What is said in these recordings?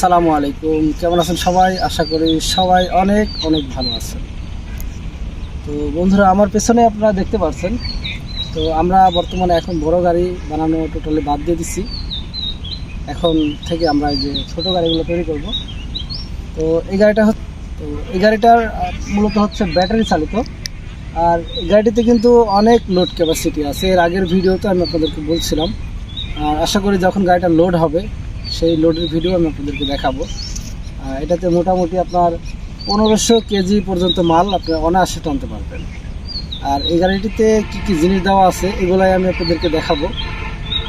আসসালামু আলাইকুম। কেমন আছেন সবাই? আশা করি সবাই অনেক অনেক ভালো আছেন। তো বন্ধুরা, আমার পেছনে আপনারা দেখতে পাচ্ছেন, তো আমরা বর্তমানে এখন বড় গাড়ি বানানো টোটালি বাদ দিয়ে দিচ্ছি এখন থেকে আমরা এই যে ছোট গাড়িগুলো তৈরি করব। তো এই গাড়িটা হচ্ছে, তো এই গাড়িটার মূলত হচ্ছে ব্যাটারি চালিত। আর গাড়িটিতে কিন্তু অনেক লোড ক্যাপাসিটি আছে। এর আগের ভিডিওতে আমি আপনাদেরকে বলছিলাম। আর আশা করি যখন গাড়িটা লোড হবে সেই লোডের ভিডিও আমি আপনাদেরকে দেখাবো। এটাতে মোটামুটি আপনার পনেরোশো কেজি পর্যন্ত মাল আপনি অনায়াসে টানতে পারবেন। আর এই গাড়িটিতে কী কী জিনিস দেওয়া আছে, এগুলাই আমি আপনাদেরকে দেখাবো।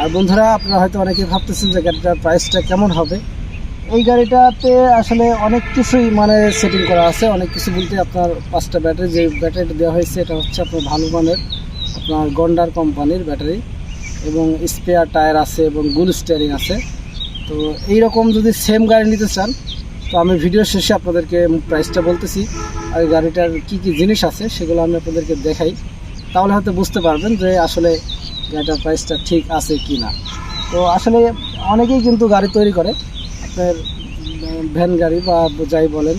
আর বন্ধুরা, আপনারা হয়তো অনেকে ভাবতেছেন যে গাড়িটার প্রাইসটা কেমন হবে। এই গাড়িটাতে আসলে অনেক কিছুই মানে সেটিং করা আছে। অনেক কিছু বলতে আপনার পাঁচটা ব্যাটারি, যে ব্যাটারিটা দেওয়া হয়েছে, এটা হচ্ছে আপনার ভালো মানের, আপনার গন্ডার কোম্পানির ব্যাটারি এবং স্পেয়ার টায়ার আছে এবং গুল স্টিয়ারিং আছে। তো এই রকম যদি সেম গাড়ি নিতে চান, তো আমি ভিডিও শেষে আপনাদেরকে প্রাইসটা বলতেছি, আর গাড়িটার কি কি জিনিস আছে সেগুলো আমি আপনাদেরকে দেখাই। তাহলে হয়তো বুঝতে পারবেন যে আসলে গাড়িটার প্রাইসটা ঠিক আছে কি না। তো আসলে অনেকেই কিন্তু গাড়ি তৈরি করে, আপনার ভ্যান গাড়ি বা যাই বলেন,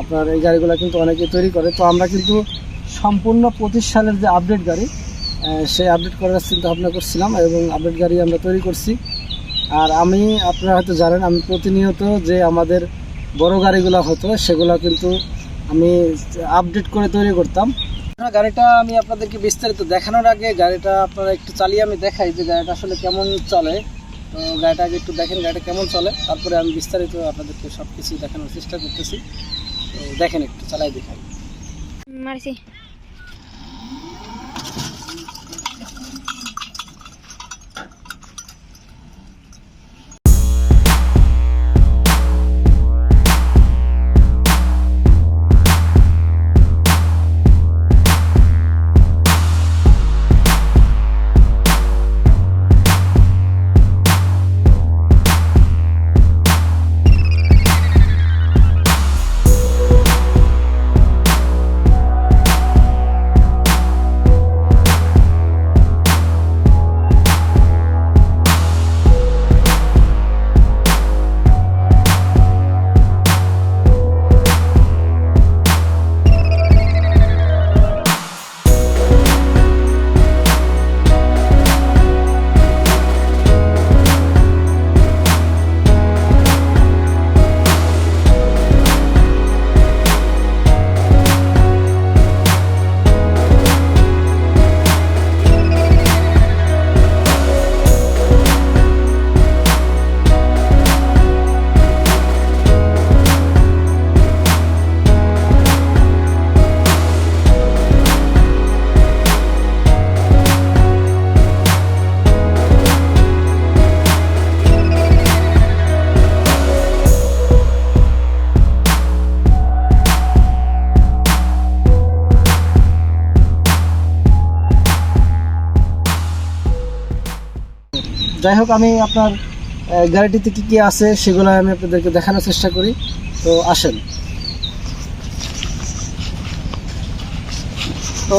আপনার এই গাড়িগুলো কিন্তু অনেকেই তৈরি করে। তো আমরা কিন্তু সম্পূর্ণ পঁচিশ সালের যে আপডেট গাড়ি সেই আপডেট করার চিন্তা ভাবনা করছিলাম এবং আপডেট গাড়ি আমরা তৈরি করছি। আর আমি, আপনারা হয়তো জানেন, আমি প্রতিনিয়ত যে আমাদের বড় গাড়িগুলো হতো, সেগুলো কিন্তু আমি আপডেট করে তৈরি করতাম। গাড়িটা আমি আপনাদেরকে বিস্তারিত দেখানোর আগে, গাড়িটা আপনারা একটু চালিয়ে আমি দেখাই যে গাড়িটা আসলে কেমন চলে। তো গাড়িটা আগে একটু দেখেন গাড়িটা কেমন চলে। তারপরে আমি বিস্তারিত আপনাদেরকে সব কিছু দেখানোর চেষ্টা করতেছি। তো দেখেন একটু, চালাই দেখাই। মারছি। যাই হোক, আমি আপনার গাড়িটিতে কী কী আছে সেগুলো আমি আপনাদেরকে দেখানোর চেষ্টা করি। তো আসেন। তো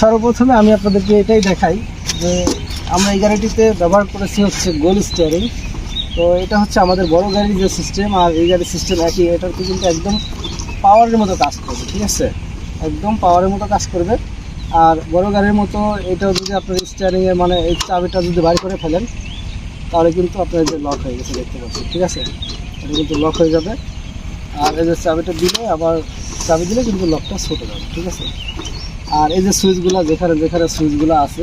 সর্বপ্রথমে আমি আপনাদেরকে এটাই দেখাই যে আমরা এই গাড়িটিতে ব্যবহার করেছি হচ্ছে গোল স্টিয়ারিং তো এটা হচ্ছে আমাদের বড় গাড়ির যে সিস্টেম আর এই গাড়ির সিস্টেম একই। এটার কিন্তু একদম পাওয়ারের মতো কাজ করবে, ঠিক আছে? একদম পাওয়ারের মতো কাজ করবে। আর বড় গাড়ির মতো এটাও যদি আপনার স্টিয়ারিংয়ে মানে এই চাবিটা যদি বাড়ি করে ফেলেন, তাহলে কিন্তু আপনার যে লক হয়ে গেছে দেখতে পাচ্ছেন, ঠিক আছে? এটা কিন্তু লক হয়ে যাবে। আর এই যে চাবিটা দিলে আবার চাবি দিলে কিন্তু লকটা ছুটে যাবে, ঠিক আছে? আর এই যে সুইচগুলো যেখানে যেখানে সুইচগুলো আছে,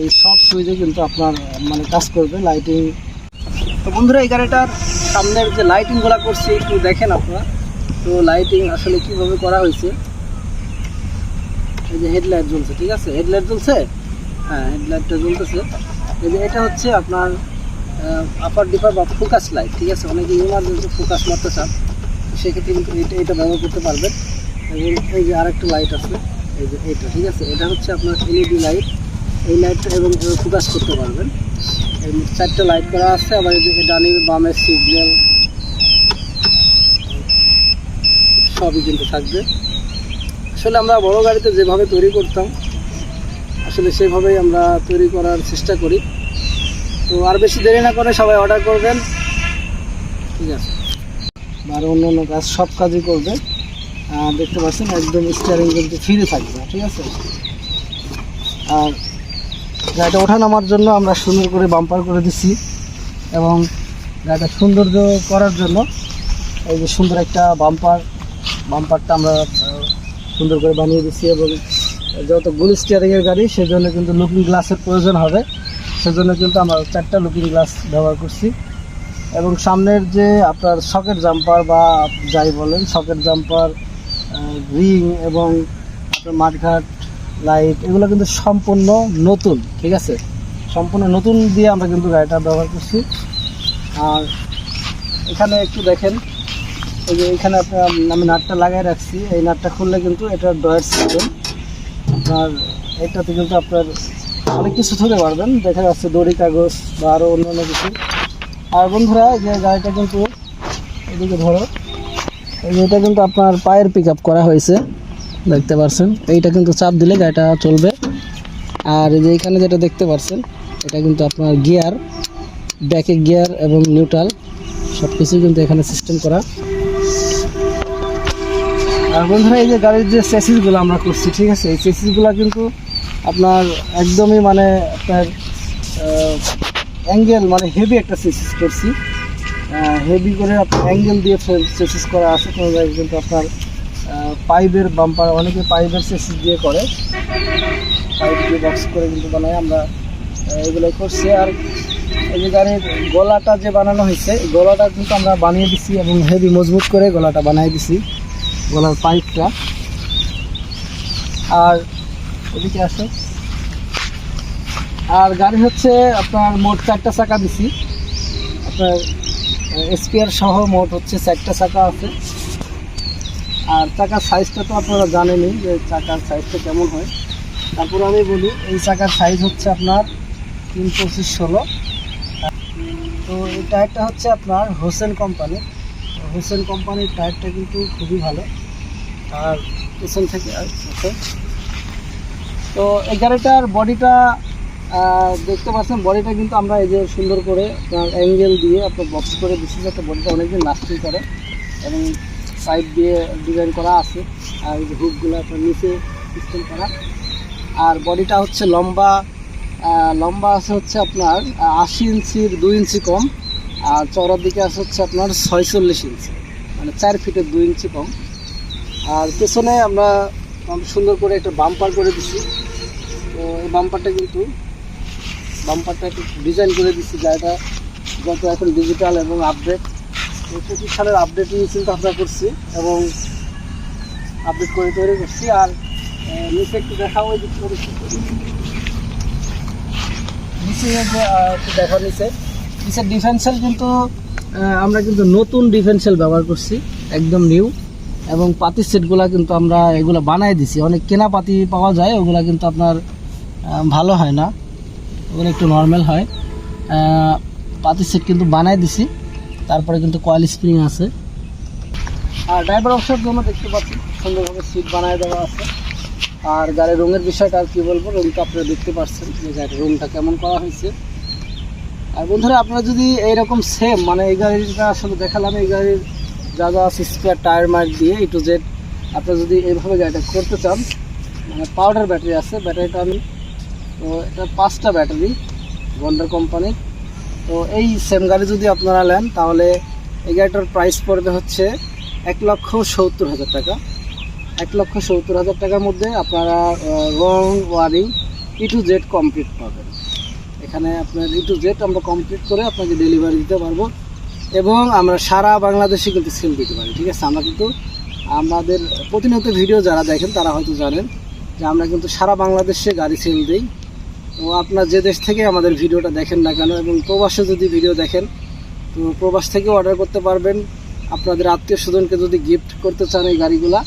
এই সব সুইচে কিন্তু আপনার মানে কাজ করবে লাইটিং তো বন্ধুরা, এই গাড়িটার সামনের যে লাইটিংগুলো করছি, একটু দেখেন আপনারা। তো লাইটিং আসলে কীভাবে করা হয়েছে? এই যে হেডলাইট জ্বলছে, ঠিক আছে? হেডলাইট জ্বলছে? হ্যাঁ হেডলাইটটা জ্বলতেছে। এই যে এটা হচ্ছে আপনার আপার ডিপার বা ফোকাস লাইট ঠিক আছে? অনেকে ইমার্জেন্সি ফোকাস মারতে চান, সেক্ষেত্রে কিন্তু এটা এটা ব্যবহার করতে পারবেন। এবং এই যে আরেকটা লাইট আছে, এই যে এটা, ঠিক আছে? এটা হচ্ছে আপনার এলইডি লাইট এই লাইটটা এবং ফোকাস করতে পারবেন। এই চারটে লাইট করা আছে, আবার এই যে ডানি বামের সিগন্যাল সবই কিন্তু থাকবে। আসলে আমরা বড় গাড়িতে যেভাবে তৈরি করতাম, আসলে সেভাবেই আমরা তৈরি করার চেষ্টা করি। তো আর বেশি দেরি না করে সবাই অর্ডার করবেন। ঠিক আছে। আর অন্য অন্য কাজ, সব কাজই করবে আর দেখতে পাচ্ছেন একদম স্টিয়ারিং কিন্তু ফ্রি থাকবে, ঠিক আছে? আর গাড়িটা ওঠা নামার জন্য আমরা সুন্দর করে বাম্পার করে দিচ্ছি এবং গাড়িটা সৌন্দর্য করার জন্য এই যে সুন্দর একটা বাম্পার বাম্পারটা আমরা সুন্দর করে বানিয়ে দিচ্ছি এবং যেহেতু গুল স্টিয়ারিংয়ের গাড়ি, সেজন্য কিন্তু লুকিং গ্লাসের প্রয়োজন হবে। সেজন্য কিন্তু আমরা চারটা লুকিং গ্লাস ব্যবহার করছি। এবং সামনের যে আপনার সকেট জাম্পার বা যাই বলেন সকেট জাম্পার রিং এবং মাঠঘাট লাইট এগুলো কিন্তু সম্পূর্ণ নতুন, ঠিক আছে? সম্পূর্ণ নতুন দিয়ে আমরা কিন্তু গাড়িটা ব্যবহার করছি। আর এখানে একটু দেখেন এই যে এখানে আপনার আমি নাটটা লাগাই রাখছি। এই নাটটা খুললে কিন্তু এটা ডয়ের সিস্টেম। আপনার এটাতে কিন্তু আপনার অনেক কিছু ধরে পারবেন। দেখা যাচ্ছে দড়ি, কাগজ বা আরও অন্য অন্য কিছু। আর বন্ধুরা যে গাড়িটা কিন্তু এদিকে ধরো। এটা কিন্তু আপনার পায়ের পিক করা হয়েছে। দেখতে পারছেন? এইটা কিন্তু চাপ দিলে গাড়িটা চলবে। আর এই যে এখানে যেটা দেখতে পারছেন, এটা কিন্তু আপনার গিয়ার ব্যাকে গিয়ার এবং নিউট্রাল। সব কিছুই কিন্তু এখানে সিস্টেম করা। আর বন্ধুরা, এই যে গাড়ির যে চেসিসগুলো আমরা করছি, ঠিক আছে? এই চেসিসগুলো কিন্তু আপনার একদমই মানে আপনার অ্যাঙ্গেল মানে হেভি একটা চেসিস করছি। হেভি করে আপনার অ্যাঙ্গেল দিয়ে চেসিস করা আছে। কোনো জায়গায় কিন্তু আপনার পাইপের বাম্পার অনেকে পাইপের চেসিস দিয়ে করে। পাইপ দিয়ে বক্স করে কিন্তু বানাই আমরা এগুলো করছি। আর এই যে গাড়ির গলাটা যে বানানো হয়েছে গলাটা কিন্তু আমরা বানিয়ে দিছি এবং হেভি মজবুত করে গলাটা বানিয়ে দিছি। গলার পাইপটা। আর এদিকে আসো। আর গাড়ি হচ্ছে আপনার মোট চারটা চাকা দিছি। আপনার স্পেয়ার সহ মোট হচ্ছে চারটা চাকা আছে। আর চাকার সাইজটা তো আপনারা জানেনই যে চাকার সাইজটা কেমন হয়। তারপর আমি বলি, এই চাকার সাইজ হচ্ছে আপনার তিন পঁচিশ ষোলো। তো এই টায়ারটা হচ্ছে আপনার হোসেন কোম্পানি হোসেন কোম্পানির টায়ারটা কিন্তু খুবই ভালো। আর পেছন থেকে তো এই গাড়িটার বডিটা দেখতে পাচ্ছেন, বডিটা কিন্তু আমরা এই যে সুন্দর করে আপনার অ্যাঙ্গেল দিয়ে আপনার বক্স করে বিশেষ একটা বডিটা অনেকদিন লাস্টিং করে। এবং সাইড দিয়ে ডিজাইন করা আছে। আর এই যে হুকগুলো আপনার নিচে সিস্টেম করা। আর বডিটা হচ্ছে লম্বা লম্বা আছে হচ্ছে আপনার আশি ইঞ্চির দুই ইঞ্চি কম। আর চওড়ার দিকে আছে হচ্ছে আপনার ছয়চল্লিশ ইঞ্চি মানে চার ফিটের দুই ইঞ্চি কম। আর পেছনে আমরা সুন্দর করে একটা বাম্পার করে দিছি। তো এই বাম্পারটা কিন্তু বাম্পারটা একটু ডিজাইন করে দিচ্ছি গাড়িটা যত এখন ডিজিটাল এবং আপডেট পঁচিশ সালের আপডেট নিয়ে চিন্তা ভাবনা করছি এবং আপডেট করে তৈরি করছি। আর নিচে একটু দেখাও ওই নিচে একটু দেখো নিচে। নিচে ডিফেন্সিয়াল কিন্তু আমরা কিন্তু নতুন ডিফেন্সিয়াল ব্যবহার করছি, একদম নিউ এবং পাতির সেটগুলো কিন্তু আমরা এগুলো বানাই দিছি। অনেক কেনা পাতি পাওয়া যায়, ওগুলো কিন্তু আপনার ভালো হয় না। ওগুলো একটু নর্মাল হয়। পাতির সেট কিন্তু বানাই দিছি। তারপরে কিন্তু কয়েল স্প্রিং আছে। আর ড্রাইভার অবসর জন্য দেখতে পাচ্ছি, সুন্দরভাবে সিট বানায় দেওয়া আছে। আর গাড়ির রঙের বিষয়টা আর কি বলব, রঙটা আপনারা দেখতে পাচ্ছেন, যে গাড়ির রঙটা কেমন করা হয়েছে। আর বন্ধুরা, আপনারা যদি এইরকম সেম মানে এই গাড়িটা আসলে দেখালাম, এই গাড়ির যা যা আছে স্পেয়ার টায়ার মার্ক দিয়ে এই টু জেড আপনারা যদি এইভাবে গাড়িটা করতে চান মানে পাউডার ব্যাটারি আছে ব্যাটারিটা আমি, তো এটা পাঁচটা ব্যাটারি গন্ডার কোম্পানির তো এই সেম গাড়ি যদি আপনারা নেন, তাহলে এই গাড়িটার প্রাইস পড়বে হচ্ছে এক লক্ষ সত্তর হাজার টাকা। এক লক্ষ সত্তর হাজার টাকার মধ্যে আপনারা রং wiring E to Z complete পাবেন। এখানে আপনার ই টু জেড আমরা কমপ্লিট করে আপনাকে ডেলিভারি দিতে পারব। এবং আমরা সারা বাংলাদেশে কিন্তু সেল দিতে পারি, ঠিক আছে? আমরা কিন্তু আমাদের প্রতিনিয়ত ভিডিও যারা দেখেন, তারা হয়তো জানেন যে আমরা কিন্তু সারা বাংলাদেশে গাড়ি সেল দিই। তো আপনার যে দেশ থেকে আমাদের ভিডিওটা দেখেন না কেন, এবং প্রবাসে যদি ভিডিও দেখেন, তো প্রবাস থেকে অর্ডার করতে পারবেন। আপনাদের আত্মীয় স্বজনকে যদি গিফট করতে চান এই গাড়িগুলা,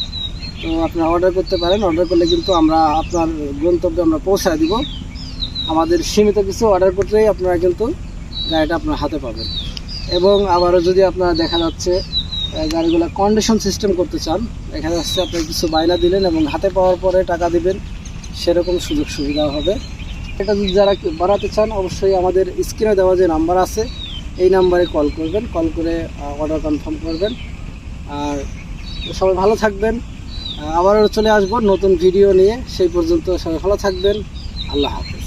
তো আপনারা অর্ডার করতে পারেন। অর্ডার করলে কিন্তু আমরা আপনার গন্তব্যে আমরা পৌঁছায় দিব। আমাদের সীমিত কিছু অর্ডার করলেই আপনারা কিন্তু গাড়িটা আপনার হাতে পাবেন। এবং আবারও যদি আপনারা দেখা যাচ্ছে গাড়িগুলো কন্ডিশন সিস্টেম করতে চান, দেখা যাচ্ছে আপনি কিছু বায়না দিলেন এবং হাতে পাওয়ার পরে টাকা দিবেন, সেরকম সুযোগ সুবিধা হবে। এটা যদি যারা বানাতে চান, অবশ্যই আমাদের স্ক্রিনে দেওয়া যে নাম্বার আছে, এই নাম্বারে কল করবেন কল করে অর্ডার কনফার্ম করবেন। আর সবাই ভালো থাকবেন। আবারও চলে আসব নতুন ভিডিও নিয়ে। সেই পর্যন্ত সবাই ভালো থাকবেন। আল্লাহ হাফেজ।